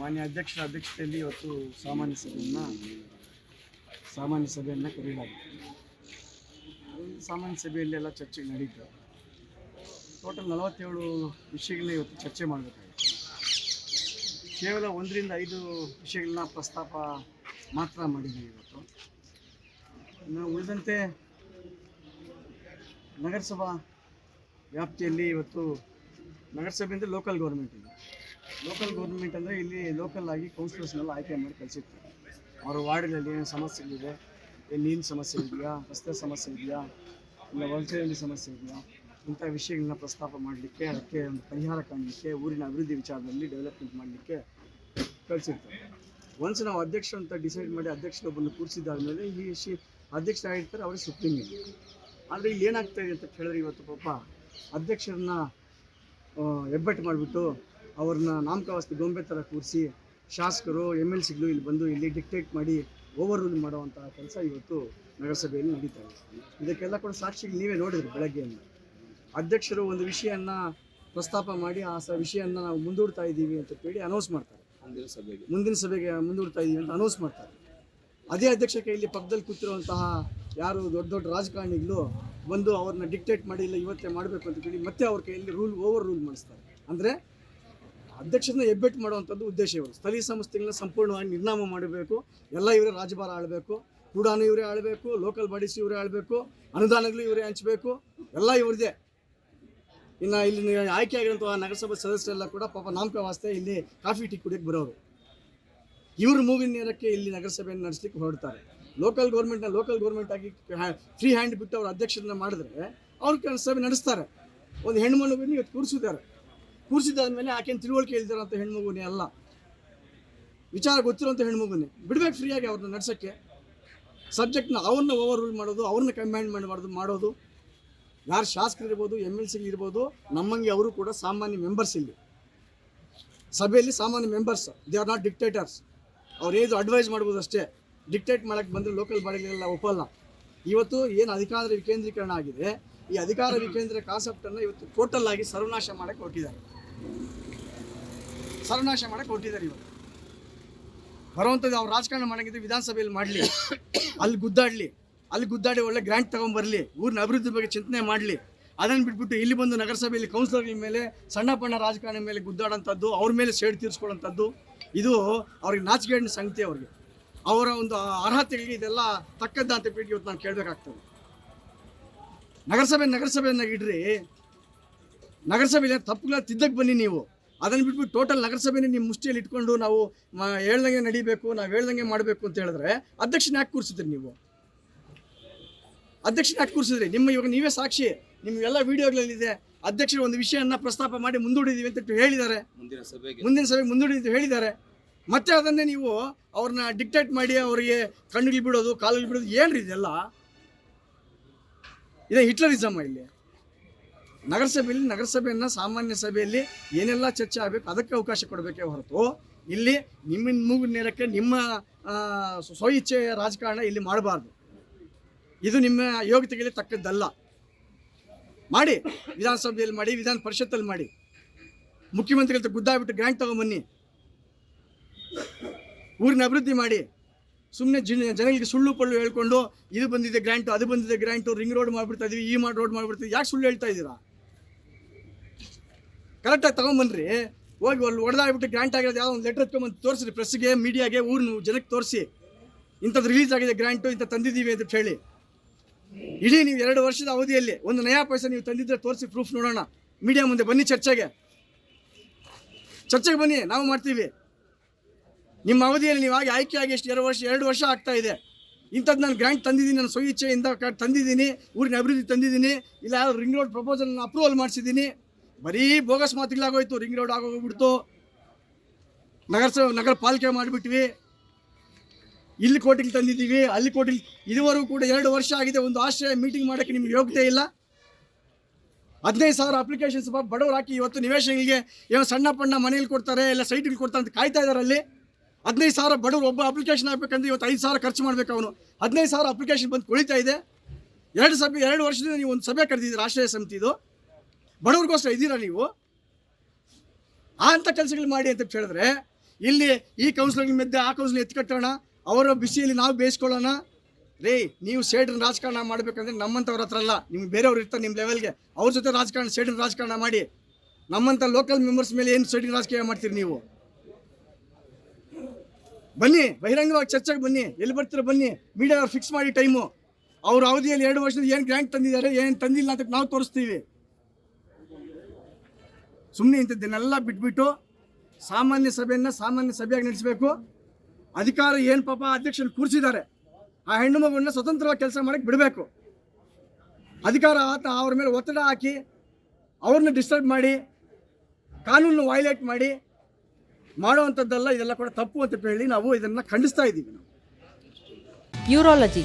ಮಾನ್ಯ ಅಧ್ಯಕ್ಷರ ಅಧ್ಯಕ್ಷತೆಯಲ್ಲಿ ಇವತ್ತು ಸಾಮಾನ್ಯ ಸಭೆಯನ್ನು ಸಾಮಾನ್ಯ ಸಭೆಯನ್ನು ಕರೆಯಲಾಗಿದೆ. ಸಾಮಾನ್ಯ ಸಭೆಯಲ್ಲಿ ಎಲ್ಲ ಚರ್ಚೆ ನಡೀತು. ಟೋಟಲ್ ನಲವತ್ತೇಳು ವಿಷಯಗಳನ್ನ ಇವತ್ತು ಚರ್ಚೆ ಮಾಡಬೇಕಾಗಿತ್ತು. ಕೇವಲ ಒಂದರಿಂದ ಐದು ವಿಷಯಗಳನ್ನ ಪ್ರಸ್ತಾಪ ಮಾತ್ರ ಮಾಡಿದ್ದೀವಿ ಇವತ್ತು. ನಾವು ಉಳಿದಂತೆ ನಗರಸಭಾ ವ್ಯಾಪ್ತಿಯಲ್ಲಿ ಇವತ್ತು ನಗರಸಭೆಯಿಂದ ಲೋಕಲ್ ಗೌರ್ಮೆಂಟ್ ಇದೆ. ಲೋಕಲ್ ಗೌರ್ಮೆಂಟ್ ಅಂದರೆ ಇಲ್ಲಿ ಲೋಕಲ್ ಆಗಿ ಕೌನ್ಸಿಲರ್ಸ್ನೆಲ್ಲ ಆಯ್ಕೆ ಮಾಡಿ ಕಳಿಸಿರ್ತಾರೆ ಅವರ ವಾರ್ಡ್ಗಳಲ್ಲಿ ಏನು ಸಮಸ್ಯೆಗಳಿದೆ ನೀರಿನ ಸಮಸ್ಯೆ ಇದೆಯಾ? ರಸ್ತೆ ಸಮಸ್ಯೆ ಇದೆಯಾ? ಇಲ್ಲ ವಲಸೆಯಲ್ಲಿ ಸಮಸ್ಯೆ ಇದೆಯಾ? ಇಂಥ ವಿಷಯಗಳನ್ನ ಪ್ರಸ್ತಾಪ ಮಾಡಲಿಕ್ಕೆ, ಅದಕ್ಕೆ ಒಂದು ಪರಿಹಾರ ಕಾಣಲಿಕ್ಕೆ, ಊರಿನ ಅಭಿವೃದ್ಧಿ ವಿಚಾರದಲ್ಲಿ ಡೆವಲಪ್ಮೆಂಟ್ ಮಾಡಲಿಕ್ಕೆ ಕಳಿಸಿರ್ತಾರೆ ಒನ್ಸ್ ನಾವು ಅಧ್ಯಕ್ಷ ಅಂತ ಡಿಸೈಡ್ ಮಾಡಿ ಅಧ್ಯಕ್ಷರೊಬ್ಬನ್ನು ಕೂರಿಸಿದಾದ್ಮೇಲೆ ಈ ಶಿ ಅಧ್ಯಕ್ಷರಾಗಿರ್ತಾರೆ ಅವರೇ ಸುಪ್ರೀಂ ಇದೆ ಆದರೆ ಇಲ್ಲಿ ಏನಾಗ್ತಾ ಇದೆ ಅಂತ ಕೇಳಿದ್ರೆ ಇವತ್ತು ಪಾಪ ಅಧ್ಯಕ್ಷರನ್ನ ಹೆಬ್ಬೆಟ್ಟು ಮಾಡಿಬಿಟ್ಟು ಅವ್ರನ್ನ ನಾಮಕಾವಸ್ತು ಗೊಂಬೆ ಥರ ಕೂರಿಸಿ ಶಾಸಕರು ಎಂ ಎಲ್ ಸಿಗಳು ಇಲ್ಲಿ ಬಂದು ಇಲ್ಲಿ ಡಿಕ್ಟೇಟ್ ಮಾಡಿ ಓವರ್ ರೂಲ್ ಮಾಡುವಂತಹ ಕೆಲಸ ಇವತ್ತು ನಗರಸಭೆಯಲ್ಲಿ ನಡೀತಾ ಇದೆ. ಇದಕ್ಕೆಲ್ಲ ಕೂಡ ಸಾಕ್ಷಿಗಳು ನೀವೇ ನೋಡಿದ್ರಿ ಬೆಳಗ್ಗೆಯಿಂದ. ಅಧ್ಯಕ್ಷರು ಒಂದು ವಿಷಯನ್ನ ಪ್ರಸ್ತಾಪ ಮಾಡಿ ಆ ಸ ವಿಷಯನ್ನ ನಾವು ಮುಂದೂಡ್ತಾ ಇದ್ದೀವಿ ಅಂತ ಹೇಳಿ ಅನೌನ್ಸ್ ಮಾಡ್ತಾರೆ. ಮುಂದಿನ ಸಭೆಗೆ. ಮುಂದಿನ ಸಭೆಗೆ ಮುಂದೂಡ್ತಾ ಇದ್ದೀವಿ ಅಂತ ಅನೌನ್ಸ್ ಮಾಡ್ತಾರೆ. ಅದೇ ಅಧ್ಯಕ್ಷ ಕೈಯಲ್ಲಿ ಪಕ್ಕದಲ್ಲಿ ಕೂತಿರುವಂತಹ ಯಾರು ದೊಡ್ಡ ದೊಡ್ಡ ರಾಜಕಾರಣಿಗಳು ಬಂದು ಅವ್ರನ್ನ ಡಿಕ್ಟೇಟ್ ಮಾಡಿ ಇಲ್ಲ ಇವತ್ತೇ ಮಾಡಬೇಕು ಅಂತ ಹೇಳಿ ಮತ್ತೆ ಅವ್ರ ಕೈಯಲ್ಲಿ ರೂಲ್ ಓವರ್ ರೂಲ್ ಮಾಡಿಸ್ತಾರೆ. ಅಂದರೆ ಅಧ್ಯಕ್ಷರನ್ನ ಹೆಬ್ಬೆಟ್ಟು ಮಾಡುವಂಥದ್ದು ಉದ್ದೇಶ ಇವರು. ಸ್ಥಳೀಯ ಸಂಸ್ಥೆಗಳನ್ನ ಸಂಪೂರ್ಣವಾಗಿ ನಿರ್ನಾಮ ಮಾಡಬೇಕು. ಎಲ್ಲ ಇವರೇ ರಾಜಭಾರ ಆಳಬೇಕು. ಕೂಡಾನು ಇವರೇ ಆಳ್ಬೇಕು. ಲೋಕಲ್ ಬಾಡೀಸ್ ಇವರೇ ಆಳಬೇಕು. ಅನುದಾನಗಳು ಇವರೇ ಹಂಚಬೇಕು. ಎಲ್ಲ ಇವ್ರದೇ ಇನ್ನು ಇಲ್ಲಿ ಆಯ್ಕೆ ಆಗಿರುವಂತಹ ನಗರಸಭಾ ಸದಸ್ಯರೆಲ್ಲ ಕೂಡ ಪಾಪ ನಾಮಕ ವಾಸ್ತೆ ಇಲ್ಲಿ ಕಾಫಿ, ಟೀ ಕುಡಿಯಕ್ಕೆ ಬರೋರು. ಇವ್ರ ಮೂಗಿನ ನೇರಕ್ಕೆ ಇಲ್ಲಿ ನಗರಸಭೆಯನ್ನು ನಡೆಸಲಿಕ್ಕೆ ಹೊರಡ್ತಾರೆ. ಲೋಕಲ್ ಗೌರ್ಮೆಂಟ್ನ ಲೋಕಲ್ ಗೌರ್ಮೆಂಟ್ ಆಗಿ ಫ್ರೀ ಹ್ಯಾಂಡ್ ಬಿಟ್ಟು ಅವ್ರ ಅಧ್ಯಕ್ಷರನ್ನ ಮಾಡಿದ್ರೆ ಅವ್ರ ಸಭೆ ನಡೆಸ್ತಾರೆ. ಒಂದು ಹೆಣ್ಮಗುವಿನ ಇವತ್ತು ಕೂರಿಸಿದ್ದಾರೆ. ಕೂರಿಸಿದಾದ್ಮೇಲೆ ಆಕೆನ ತಿಳುವಳಿಕೆ ಅಂತ ಹೆಣ್ಮಗುನೇ ಅಲ್ಲ. ವಿಚಾರ ಗೊತ್ತಿರೋಂಥ ಹೆಣ್ಮಗುನೇ. ಬಿಡ್ಬೇಕು ಫ್ರೀಯಾಗಿ ಅವ್ರನ್ನ ನಡೆಸೋಕ್ಕೆ. ಸಬ್ಜೆಕ್ಟ್ನ ಅವ್ರನ್ನ ಓವರ್ ರೂಲ್ ಮಾಡೋದು, ಅವ್ರನ್ನ ಕಮ್ಯಾಂಡ್ ಮಾಡಬಾರ್ದು ಮಾಡೋದು ಯಾರು ಶಾಸಕರಿರ್ಬೋದು ಎಂ ಎಲ್ ಸಿಗಳು ಇರ್ಬೋದು, ನಮ್ಮಂಗೆ ಅವರು ಕೂಡ ಸಾಮಾನ್ಯ ಮೆಂಬರ್ಸ್ ಇಲ್ಲಿ. ಸಭೆಯಲ್ಲಿ ಸಾಮಾನ್ಯ members they are not dictators ಅವ್ರು ಏನು ಅಡ್ವೈಸ್ ಮಾಡ್ಬೋದು ಅಷ್ಟೇ. ಡಿಕ್ಟೇಟ್ ಮಾಡೋಕ್ಕೆ ಬಂದರೆ ಲೋಕಲ್ ಬಾಡಿಗಳೆಲ್ಲ ಒಪ್ಪಲ್ಲ. ಇವತ್ತು ಏನು ಅಧಿಕಾರ ವಿಕೇಂದ್ರೀಕರಣ ಆಗಿದೆ, ಈ ಅಧಿಕಾರ ವಿಕೇಂದ್ರ ಕಾನ್ಸೆಪ್ಟನ್ನು ಇವತ್ತು ಟೋಟಲ್ ಆಗಿ ಸರ್ವನಾಶ ಮಾಡೋಕ್ಕೆ ಹೊರಟಿದ್ದಾರೆ. ಸರ್ವನಾಶ ಮಾಡಕ್ಕೆ ಹೊರಟಿದ್ದಾರೆ ಇವರು. ಬರುವಂಥದ್ದು ಅವ್ರು ರಾಜಕಾರಣ ಮಾಡೋಂಗಿದ್ರೆ ವಿಧಾನಸಭೆಯಲ್ಲಿ ಮಾಡಲಿ, ಅಲ್ಲಿ ಗುದ್ದಾಡಲಿ, ಅಲ್ಲಿ ಗುದ್ದಾಡಿ ಒಳ್ಳೆ ಗ್ರ್ಯಾಂಟ್ ತೊಗೊಂಬರಲಿ, ಊರಿನ ಅಭಿವೃದ್ಧಿ ಬಗ್ಗೆ ಚಿಂತನೆ ಮಾಡಲಿ, ಅದನ್ನು ಬಿಟ್ಬಿಟ್ಟು ಇಲ್ಲಿ ಬಂದು ನಗರಸಭೆಯಲ್ಲಿ ಕೌನ್ಸಿಲರ್ ಮೇಲೆ, ಸಣ್ಣ ಪಣ್ಣ ರಾಜಕಾರಣ ಮೇಲೆ ಗುದ್ದಾಡೋಂಥದ್ದು, ಅವ್ರ ಮೇಲೆ ಸೇಡ್ ತೀರಿಸ್ಕೊಳ್ಳೋಂಥದ್ದು ಇದು ಅವ್ರಿಗೆ ನಾಚಿಕೆಗಳನ್ನ ಸಂಗತಿ ಅವ್ರಿಗೆ. ಅವರ ಒಂದು ಅರ್ಹತೆಗಳಿಗೆ ಇದೆಲ್ಲ ತಕ್ಕದ್ದ ಅಂತ ಬಿಟ್ಟು ಇವತ್ತು ನಾನು ಕೇಳಬೇಕಾಗ್ತದೆ. ನಗರಸಭೆ ನಗರಸಭೆಯನ್ನಾಗಿ ಇಡ್ರಿ ನಗರಸಭೆಯಲ್ಲಿ ತಪ್ಪುಗಳ ತಿದ್ದಕ್ಕೆ ಬನ್ನಿ ನೀವು. ಅದನ್ನು ಬಿಟ್ಬಿಟ್ಟು ಟೋಟಲ್ ನಗರಸಭೆನೇ ನಿಮ್ಮ ಮುಷ್ಟಿಯಲ್ಲಿ ಇಟ್ಕೊಂಡು ನಾವು ಹೇಳ್ದಂಗೆ ನಡಿಬೇಕು ನಾವು ಹೇಳ್ದಂಗೆ ಮಾಡಬೇಕು ಅಂತ ಹೇಳಿದ್ರೆ ಅಧ್ಯಕ್ಷನ ಯಾಕೆ ಕೂರಿಸಿದ್ರಿ ನೀವು? ಅಧ್ಯಕ್ಷನ ಯಾಕೆ ಕೂರಿಸಿದ್ರಿ? ನಿಮ್ಮ ಇವಾಗ ನೀವೇ ಸಾಕ್ಷಿ ನಿಮ್ಗೆಲ್ಲ ವಿಡಿಯೋಗಳಲ್ಲಿದೆ ಅಧ್ಯಕ್ಷರು ಒಂದು ವಿಷಯವನ್ನು ಪ್ರಸ್ತಾಪ ಮಾಡಿ ಮುಂದೂಡಿದೀವಿ ಅಂತ ಹೇಳಿದ್ದಾರೆ. ಮುಂದಿನ ಸಭೆಗೆ. ಮುಂದಿನ ಸಭೆ ಮುಂದೂಡಿದ್ದು ಹೇಳಿದ್ದಾರೆ. ಮತ್ತೆ ಅದನ್ನೇ ನೀವು ಅವ್ರನ್ನ ಡಿಕ್ಟೇಟ್ ಮಾಡಿ ಅವರಿಗೆ ಕಣ್ಣುಗಳು ಬಿಡೋದು ಕಾಲುಗಳು ಬಿಡೋದು ಏನ್ರಿ ಇದೆಲ್ಲ? ಇದೇ ಹಿಟ್ಲರಿಸಮ್ ಇಲ್ಲಿ? ನಗರಸಭೆಯಲ್ಲಿ ನಗರಸಭೆಯನ್ನು ಸಾಮಾನ್ಯ ಸಭೆಯಲ್ಲಿ ಏನೆಲ್ಲ ಚರ್ಚೆ ಆಗಬೇಕು ಅದಕ್ಕೆ ಅವಕಾಶ ಕೊಡಬೇಕೇ ಹೊರತು ಇಲ್ಲಿ ನಿಮ್ಮ ಮೂಗು ನೇರಕ್ಕೆ ನಿಮ್ಮ ಆ, ಸ್ವ ಇಚ್ಛೆ ರಾಜಕಾರಣ ಇಲ್ಲಿ ಮಾಡಬಾರ್ದು. ಇದು ನಿಮ್ಮ ಯೋಗ್ಯತೆಗೆ ತಕ್ಕದ್ದಲ್ಲ. ಮಾಡಿ ವಿಧಾನಸಭೆಯಲ್ಲಿ ಮಾಡಿ ವಿಧಾನ ಪರಿಷತ್ತಲ್ಲಿ ಮಾಡಿ. ಮುಖ್ಯಮಂತ್ರಿಗಳ ಗುದ್ದಾಗ್ಬಿಟ್ಟು ಗ್ರ್ಯಾಂಟ್ ತಗೊಂಬನ್ನಿ. ಊರಿನ ಅಭಿವೃದ್ಧಿ ಮಾಡಿ. ಸುಮ್ಮನೆ ಜನ ಜನಗಳಿಗೆ ಸುಳ್ಳು ಪಳ್ಳು ಹೇಳ್ಕೊಂಡು ಇದು ಬಂದಿದೆ ಗ್ರ್ಯಾಂಟು ಅದು ಬಂದಿದೆ ಗ್ರ್ಯಾಂಟು ರಿಂಗ್ ರೋಡ್ ಮಾಡಿಬಿಡ್ತಾ ಇದೀವಿ ಈ ಮಾಡಿ ರೋಡ್ ಮಾಡಿಬಿಡ್ತೀವಿ ಯಾಕೆ ಸುಳ್ಳು ಹೇಳ್ತಾ ಇದ್ದೀರಾ? ಕರೆಕ್ಟಾಗಿ ತೊಗೊಂಬನ್ರಿ. ಹೋಗಿ ಅಲ್ಲಿ ಹೊಡೆದಾಗ್ಬಿಟ್ಟು ಗ್ರ್ಯಾಂಟ್ ಆಗಿರೋದು ಯಾವ ಒಂದು ಲೆಟರ್ ಎತ್ಕೊಂಬಂದು ತೋರಿಸ್ರಿ ಪ್ರೆಸ್ಗೆ ಮೀಡಿಯಾಗೆ ಊರಿನ ಜನಕ್ಕೆ ತೋರಿಸಿ. ಇಂಥದ್ದು ರಿಲೀಸ್ ಆಗಿದೆ ಗ್ರ್ಯಾಂಟು ಇಂಥ ತಂದಿದ್ದೀವಿ ಅಂತ ಹೇಳಿ. ಇಡೀ ನೀವು ಎರಡು ವರ್ಷದ ಅವಧಿಯಲ್ಲಿ ಒಂದು ನಯಾ ಪೈಸೆ ನೀವು ತಂದಿದ್ರೆ ತೋರಿಸಿ ಪ್ರೂಫ್ ನೋಡೋಣ. ಮೀಡಿಯಾ ಮುಂದೆ ಬನ್ನಿ ಚರ್ಚೆಗೆ. ಚರ್ಚೆಗೆ ಬನ್ನಿ, ನಾವು ಮಾಡ್ತೀವಿ. ನಿಮ್ಮ ಅವಧಿಯಲ್ಲಿ ನೀವು ಆಗಿ ಆಯ್ಕೆಯಾಗಿ ಎಷ್ಟು ಎರಡು ವರ್ಷ ಎರಡು ವರ್ಷ ಆಗ್ತಾ ಇದೆ. ಇಂಥದ್ದು ನಾನು ಗ್ರ್ಯಾಂಟ್ ತಂದಿದ್ದೀನಿ, ನಾನು ಸ್ವಇಚ್ಛೆಯಿಂದ ತಂದಿದ್ದೀನಿ, ಊರಿನ ಅಭಿವೃದ್ಧಿ ತಂದಿದ್ದೀನಿ, ಇಲ್ಲ ರಿಂಗ್ ರೋಡ್ ಪ್ರಪೋಸಲ್ ಅಪ್ರೂವಲ್ ಮಾಡಿಸಿದ್ದೀನಿ. ಬರೀ ಬೋಗಸ್ ಮಾತುಗಳಾಗೋಯ್ತು ರಿಂಗ್ ರೋಡ್ ಆಗೋಗ್ಬಿಡ್ತು. ನಗರಸಭೆ ನಗರ ಪಾಲಿಕೆ ಮಾಡಿಬಿಟ್ವಿ. ಇಲ್ಲಿ ಕೋಟಿಗೆ ತಂದಿದ್ದೀವಿ. ಅಲ್ಲಿ ಕೋಟಿಗೆ ಇದುವರೆಗೂ ಕೂಡ ಎರಡು ವರ್ಷ ಆಗಿದೆ, ಒಂದು ಆಶ್ರಯ ಮೀಟಿಂಗ್ ಮಾಡೋಕ್ಕೆ ನಿಮ್ಗೆ ಯೋಗ್ಯತೆ ಇಲ್ಲ. ಹದಿನೈದು ಸಾವಿರ ಅಪ್ಲಿಕೇಶನ್ಸ್ ಬಡವರು ಹಾಕಿ ಇವತ್ತು ನಿವೇಶನಗಳಿಗೆ ಏನೋ ಸಣ್ಣ ಪಣ್ಣ ಮನೇಲಿ ಕೊಡ್ತಾರೆ, ಇಲ್ಲ ಸೈಟ್ಗಳು ಕೊಡ್ತಾರೆ ಅಂತ ಕಾಯ್ತಾ ಇದ್ದಾರೆ ಅಲ್ಲಿ. ಹದಿನೈದು ಸಾವಿರ ಬಡವರು ಒಬ್ಬ ಅಪ್ಲಿಕೇಶನ್ ಹಾಕ್ಬೇಕಂದ್ರೆ ಇವತ್ತು ಐದು ಸಾವಿರ ಖರ್ಚು ಮಾಡಬೇಕು ಅವನು. ಹದಿನೈದು ಸಾವಿರ ಅಪ್ಲಿಕೇಶನ್ ಬಂದು ಕುಳಿತಾ ಇದೆ. ಎರಡು ಸಭೆ, ಎರಡು ವರ್ಷದಿಂದ ನೀವು ಒಂದು ಸಭೆ ಕರೆದಿದ್ದೀರಿ, ಆಶ್ರಯ ಸಮಿತಿದು. ಬಡವ್ರಿಗೋಸ್ಕರ ಇದ್ದೀರಾ ನೀವು? ಆ ಅಂಥ ಕೆಲಸಗಳು ಮಾಡಿ ಅಂತ ಹೇಳಿದ್ರೆ, ಇಲ್ಲಿ ಈ ಕೌನ್ಸಿಲರ್ ಮಧ್ಯೆ ಆ ಕೌನ್ಸಿಲ್ ಎತ್ಕಟ್ಟೋಣ ಅವರ ಬಿಸಿಯಲ್ಲಿ ನಾವು ಬೇಯಿಸ್ಕೊಳ್ಳೋಣ? ರೇ, ನೀವು ಸೇಡ್ರ ರಾಜಕಾರಣ ಮಾಡಬೇಕಂದ್ರೆ ನಮ್ಮಂಥವ್ರ ಹತ್ರ ಅಲ್ಲ, ನಿಮ್ಗೆ ಬೇರೆಯವ್ರು ಇರ್ತಾರೆ ನಿಮ್ಮ ಲೆವೆಲ್ಗೆ ಅವ್ರ ಜೊತೆ ರಾಜಕಾರಣ, ಸೇಡಿನ ರಾಜಕಾರಣ ಮಾಡಿ. ನಮ್ಮಂಥ ಲೋಕಲ್ ಮೆಂಬರ್ಸ್ ಮೇಲೆ ಏನು ಸೇಡಿನ ರಾಜಕೀಯ ಮಾಡ್ತೀರಿ ನೀವು? ಬನ್ನಿ, ಬಹಿರಂಗವಾಗಿ ಚರ್ಚೆಗೆ ಬನ್ನಿ, ಎಲ್ಲಿ ಬರ್ತೀರ ಬನ್ನಿ ಮೀಡಿಯಾ ಫಿಕ್ಸ್ ಮಾಡಿ ಟೈಮು ಅವ್ರ ಅವಧಿಯಲ್ಲಿ ಎರಡು ವರ್ಷದ ಏನು ಗ್ರ್ಯಾಂಟ್ ತಂದಿದ್ದಾರೆ, ಏನು ತಂದಿಲ್ಲ ಅಂತ ನಾವು ತೋರಿಸ್ತೀವಿ. ಸುಮ್ಮನೆ ಇಂಥದ್ದನ್ನೆಲ್ಲ ಬಿಟ್ಬಿಟ್ಟು ಸಾಮಾನ್ಯ ಸಭೆಯನ್ನು ಸಾಮಾನ್ಯ ಸಭೆಯಾಗಿ ನಡೆಸಬೇಕು. ಅಧಿಕಾರ ಏನು ಪಾಪ ಅಧ್ಯಕ್ಷರು ಕೂರಿಸಿದ್ದಾರೆ, ಆ ಹೆಣ್ಣು ಮಗುವನ್ನ ಸ್ವತಂತ್ರವಾಗಿ ಕೆಲಸ ಮಾಡಕ್ಕೆ ಬಿಡಬೇಕು. ಅಧಿಕಾರ ಆತ ಅವ್ರ ಮೇಲೆ ಒತ್ತಡ ಹಾಕಿ ಅವ್ರನ್ನ ಡಿಸ್ಟರ್ಬ್ ಮಾಡಿ ಕಾನೂನು ವೈಲೇಟ್ ಮಾಡಿ ಮಾಡುವಂಥದ್ದೆಲ್ಲ ಇದೆಲ್ಲ ಕೂಡ ತಪ್ಪು ಅಂತ ಹೇಳಿ ನಾವು ಇದನ್ನು ಖಂಡಿಸ್ತಾ ಇದ್ದೀವಿ ನಾವು. ಯೂರಾಲಜಿ